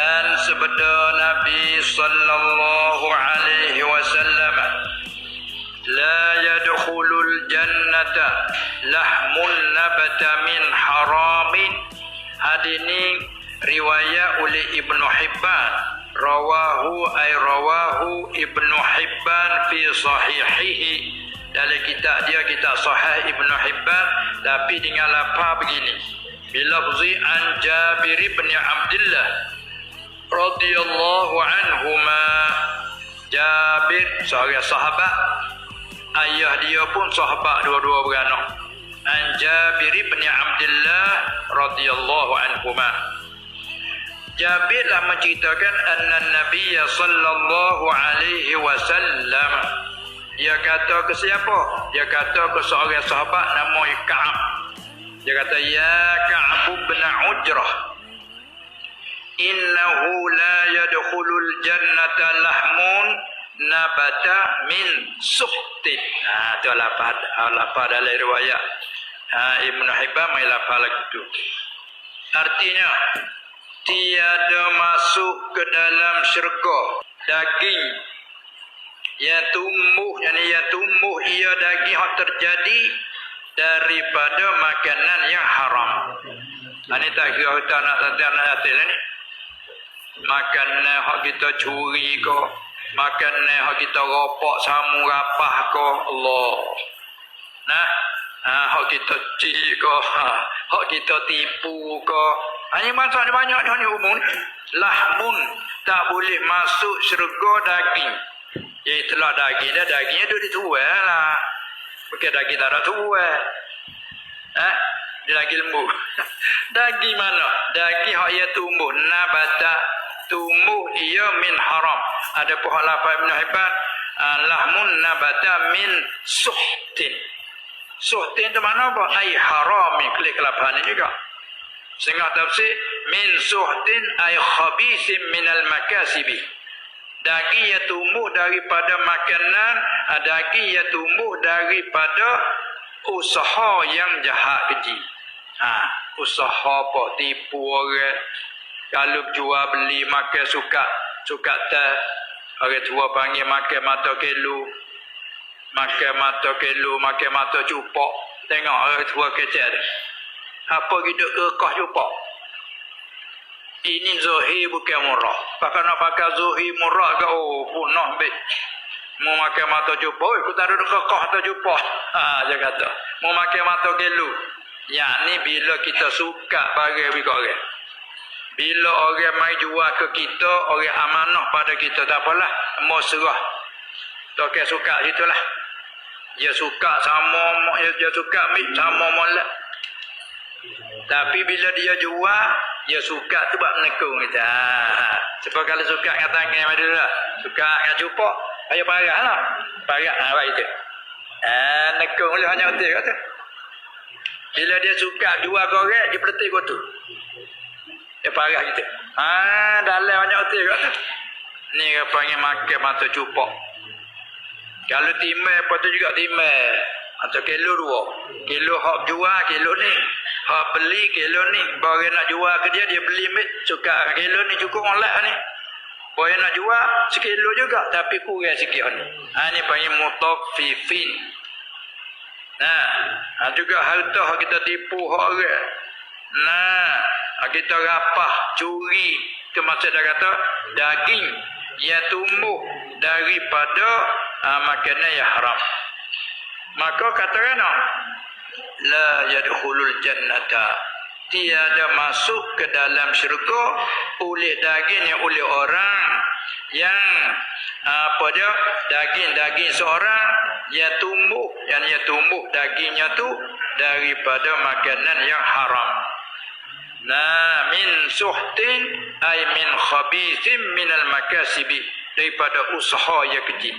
dan sabda Nabi sallallahu alaihi wasallam la yadkhulul jannata lahmun nabata min haramin. Hadini riwayat oleh Ibnu Hibban. Rawahu ay rawahu Ibnu Hibban fi sahihihi. Dalam kitab dia kitab sahih Ibnu Hibban tapi dengan lafaz begini. Bilafzi an Jabir bin Abdullah radhiyallahu anhuma. Jabir seorang sahabat. Ayah dia pun sahabat dua-dua beranak. An Jabir bin Abdullah radhiyallahu anhuma. Jabir lah menceritakan anna Nabi sallallahu alaihi wasallam. Dia kata ke siapa? Dia kata ke seorang sahabat nama Ka'ab. Dia kata ya Ka'ab bin Ujrah innahu la yadkhulul jannata lahmun nabata min suhtin. Ha tu lafaz lafaz dalam riwayat. Ha Ibn Hibban mai lafaz lagi tu. Artinya tiada masuk ke dalam syurga daging yang tumbuh yang yang tumbuh ia daging yang terjadi daripada makanan yang haram. Ini tak kira kita nak hasil ni. Makanan yang kita curi ke, makanan yang kita ropok samu rapah ke, Allah. Nah, ha, hak kita cik ke, ha, hak kita tipu ke. Ini masa ni banyak ni umum. Lahmun tak boleh masuk syurga daging. Ya itulah daging dia, dagingnya tu dituai lah. Bukan daging tak ada tuai. Eh? Dia lagi lembu. daging mana? Daging hak ia tumbuh. Nabata tumbuh ia min haram. Ada pohon lafaz Ibn Hibban. Uh, lahmun nabata min suhtin. Suhtin tu mana apa? Ay harami. Klik kelapahan ni juga. Sehingga tafsir. Min suhtin ay khabisim minal makasibi daging yang tumbuh daripada makanan daging yang tumbuh daripada usaha yang jahat keji ha usaha apa tipu orang kalau jual beli makan suka suka tak orang tua panggil makan mata kelu makan mata kelu makan mata cupok tengok orang tua kecil apa hidup kekah cupok ini zohir bukan murah. Pakai nak pakai zohir murah ke oh punah bet. Mau makan mata oi aku tak ada kekah atau jumpa. Ha dia kata. Mau makan mata gelu. Ya ni bila kita suka bagi bagi orang. Bila orang mai jual ke kita, orang amanah pada kita tak apalah, mau serah. Tokai suka gitulah. Dia suka sama dia suka mit sama molek. Tapi bila dia jual, dia suka tu buat menekung kita. Ha. Sebab kalau suka dengan tangan macam tu lah. Suka dengan cupok, ayah parah lah. Parah, ha, baik tu. Ha, nekung boleh hanya otik kata. Bila dia suka jual korek, dia kau tu. Dia parah kita. Ha, dalam banyak otik kata. Ni dia panggil makan mata cupok. Kalau timai, apa tu juga timai. Atau kilo dua. Kilo hak jual, kilo ni. Hak beli kilo ni. Baru nak jual ke dia, dia beli mit. Suka kilo ni cukup oleh ni. Baru nak jual, sekilo juga. Tapi kurang sikit ni. Ha, ni panggil mutafifin. Nah, ha, juga harta hak kita tipu hak orang. Nah, kita rapah, curi. Itu maksud dia kata, daging yang tumbuh daripada uh, makanan yang haram. Maka katakan la yadkhulul jannata tiada masuk ke dalam syurga oleh daging yang oleh orang yang apa dia daging-daging seorang yang tumbuh yang ia tumbuh dagingnya tu daripada makanan yang haram. Nah min suhtin ay min khabithin minal makasibi. Daripada usaha yang kecil.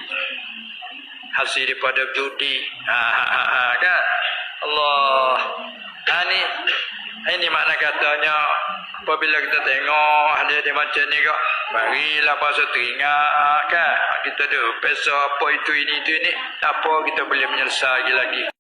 Hasil daripada judi. Ha, ha, ha, ha, kan? Allah. Ha, ni. Ini makna katanya apabila kita tengok ada macam ni kok. Marilah pasal teringat kan? Kita ada pesa apa itu ini itu ini. Apa kita boleh menyelesai lagi